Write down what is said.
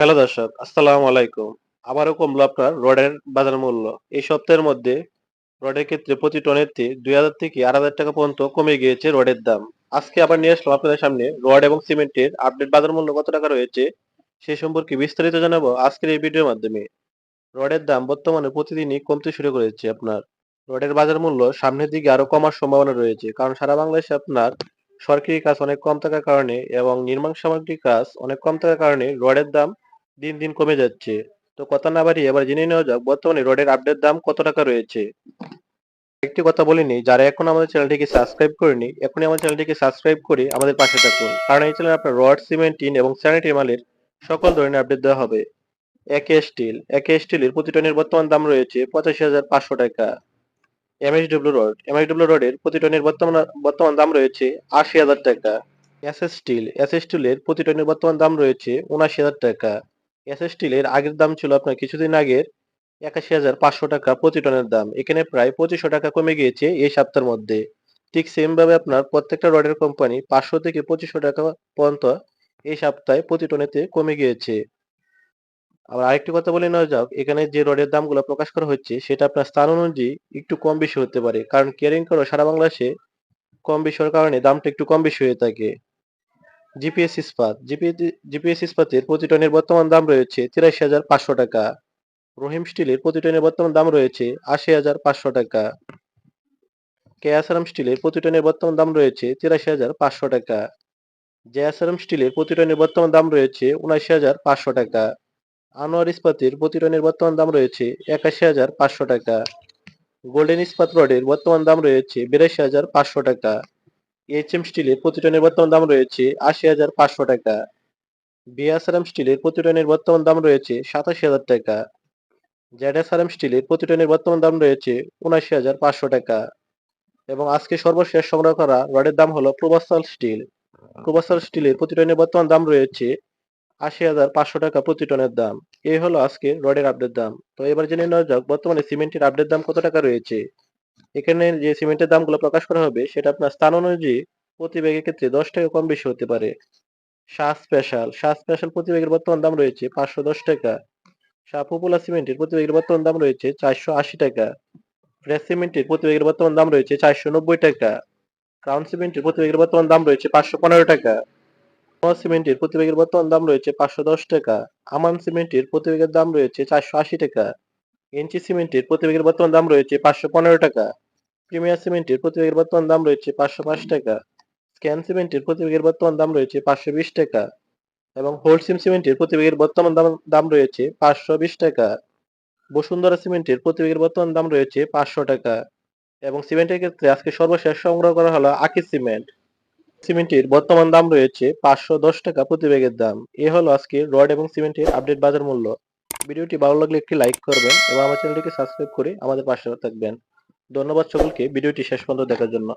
Hello দর্শক, আসসালামু আলাইকুম। আবারও কমলো আপনার রডের বাজার মূল্য। এই সপ্তাহের মধ্যে রডের ক্ষেত্রে প্রতি টনের দুই হাজার থেকে আড়াই হাজার টাকা পর্যন্ত কমে গিয়েছে রডের দাম। আজকে আবার নিয়ে আসলাম আপনাদের সামনে রড এবং সিমেন্টের আপডেট বাজার মূল্য কত টাকা রয়েছে সে সম্পর্কে বিস্তারিত জানাব আজকের এই ভিডিওর মাধ্যমে। রডের দাম বর্তমানে প্রতিদিনই কমতে শুরু করেছে আপনার। রডের বাজার মূল্য সামনের দিকে আরও কমার সম্ভাবনা রয়েছে কারণ সারা বাংলাদেশে আপনার সরকারি কাজ অনেক কম থাকার কারণে এবং নির্মাণ সামগ্রিক কাজ অনেক কম থাকার কারণে রডের দাম দিন দিন কমে যাচ্ছে। তো কথা না বাড়িয়ে এবার জেনে নেওয়া যাক, বর্তমানে রডের আপডেট দাম কত টাকা রয়েছে? একটি কথা বলিনি, যারা এখন আমাদের চ্যানেলটিকে সাবস্ক্রাইব করেনি, এখনই আমাদের চ্যানেলটিকে সাবস্ক্রাইব করে আমাদের পাশে থাকুন। কারণ এই চ্যানেলে আপনার রড, সিমেন্ট, টিন এবং স্যানিটারি মালের সকল ধরনের আপডেট দেওয়া হবে। একে স্টিল, একে স্টিলের প্রতি টনের বর্তমান দাম রয়েছে পঁচাশি হাজার পাঁচশো টাকা। এমএসডব্লিউ রড এমএসডব্লিউ রডের প্রতি টনের বর্তমান বর্তমান দাম রয়েছে আশি হাজার টাকা। এস এস স্টিল, এস স্টিলের প্রতি টনের বর্তমান দাম রয়েছে উনাশি হাজার টাকা। এস স্টিলের আগের দাম ছিল আপনার কিছুদিন আগের একাশি হাজার পাঁচশো টাকা প্রতি টনের দাম। এখানে প্রায় পঁচিশশো টাকা কমে গিয়েছে এই সপ্তাহের মধ্যে। ঠিক সেম ভাবে আপনার প্রত্যেকটা রডের কোম্পানি পাঁচশো থেকে পঁচিশশো টাকা পর্যন্ত এই সপ্তাহে প্রতি টনেতে কমে গিয়েছে। আবার আরেকটি কথা বলে নেওয়া যাক, এখানে যে রডের দামগুলো প্রকাশ করা হচ্ছে, সেটা আপনার স্থান অনুযায়ী একটু কম বেশি হতে পারে। কারণ কেয়ারিং করো সারা বাংলাদেশে কম বেশি হওয়ার কারণে দামটা একটু কম বেশি হয়ে থাকে। জিপিএস ইস্পাত। জিপিএস ইস্পাতের প্রতি টনের বর্তমান দাম রয়েছে তিরাশি হাজার পাঁচশো টাকা। রহিম স্টিলের প্রতি টনের বর্তমান দাম রয়েছে আশি হাজার পাঁচশো টাকা। কেয়াসারাম স্টিলের প্রতি টনের বর্তমান দাম রয়েছে তিরাশি হাজার পাঁচশো টাকা। জেয়াসারাম স্টিলের প্রতি টনের বর্তমান দাম রয়েছে উনাশি হাজার পাঁচশো টাকা। আনোয়ার ইস্পাতের প্রতি টনের বর্তমান দাম রয়েছে একাশি হাজার পাঁচশো টাকা। গোল্ডেন ইস্পাত রডের বর্তমান দাম রয়েছে বিরাশি হাজার পাঁচশো টাকা। এইচ এম স্টিলের প্রতি টনের বর্তমান দাম রয়েছে আশি হাজার পাঁচশো টাকা। বিয়াসারাম স্টিলের প্রতি টনের বর্তমান দাম রয়েছে সাতাশি হাজার টাকা। জেডাসারাম স্টিলের প্রতি টনের বর্তমান দাম রয়েছে উনাশি হাজার পাঁচশো টাকা। এবং আজকে সর্বশেষ সংগ্রহ করা রডের দাম হলো প্রবাসাল স্টিল প্রবাসাল স্টিলের প্রতি টনের বর্তমান দাম রয়েছে আশি হাজার পাঁচশো টাকা প্রতি টনের দাম। এই হলো আজকে রডের আপডেট দাম। তো এবার জেনে নেওয়া যাক, বর্তমানে সিমেন্টের আপডেট দাম কত টাকা রয়েছে? এখানে যে সিমেন্টের দামগুলো প্রকাশ করা হবে, সেটা আপনার স্থান অনুযায়ী প্রতি ব্যাগের ক্ষেত্রে দশ টাকা কম বেশি হতে পারে। শাহ স্পেশাল শাহ স্পেশাল প্রতি ব্যাগের বর্তমান দাম রয়েছে পাঁচশো দশ টাকা। শাহ সিমেন্টের প্রতি ব্যাগের বর্তমান দাম রয়েছে চারশো আশি টাকা। ফ্রেশ সিমেন্টের প্রতি ব্যাগের বর্তমান দাম রয়েছে চারশো নব্বই টাকা। ক্রাউন সিমেন্টের প্রতি ব্যাগের বর্তমান দাম রয়েছে পাঁচশো পনেরো টাকা। সিমেন্টের প্রতি ব্যাগের বর্তমান দাম রয়েছে পাঁচশো দশ টাকা। আমান সিমেন্টের প্রতি ব্যাগের দাম রয়েছে চারশো আশি টাকা। এনচি সিমেন্টের প্রতি ব্যাগের বর্তমান দাম রয়েছে পাঁচশো পনেরো টাকা। প্রিমিয়ার সিমেন্টের প্রতি ব্যাগের বর্তমান দাম রয়েছে পাঁচশো পাঁচ টাকা। স্ক্যান সিমেন্টের প্রতি ব্যাগের বর্তমান দাম রয়েছে পাঁচশো বিশ টাকা এবং হোলসিম সিমেন্টের প্রতি ব্যাগের বর্তমান দাম দাম রয়েছে পাঁচশো বিশ টাকা। বসুন্ধরা সিমেন্টের প্রতি ব্যাগের বর্তমান দাম রয়েছে পাঁচশো টাকা এবং সিমেন্টের ক্ষেত্রে আজকে সর্বশেষ সংগ্রহ করা হলো আকি সিমেন্ট। সিমেন্টের বর্তমান দাম রয়েছে পাঁচশো দশ টাকা প্রতি ব্যাগের দাম। এ হলো আজকে রড এবং সিমেন্টের আপডেট বাজার মূল্য। ভিডিওটি ভালো লাগলে একটি লাইক করবেন এবং আমার চ্যানেলটিকে সাবস্ক্রাইব করে আমাদের পাশে থাকবেন। ধন্যবাদ সকলকে, ভিডিওটি শেষ পর্যন্ত দেখার জন্য।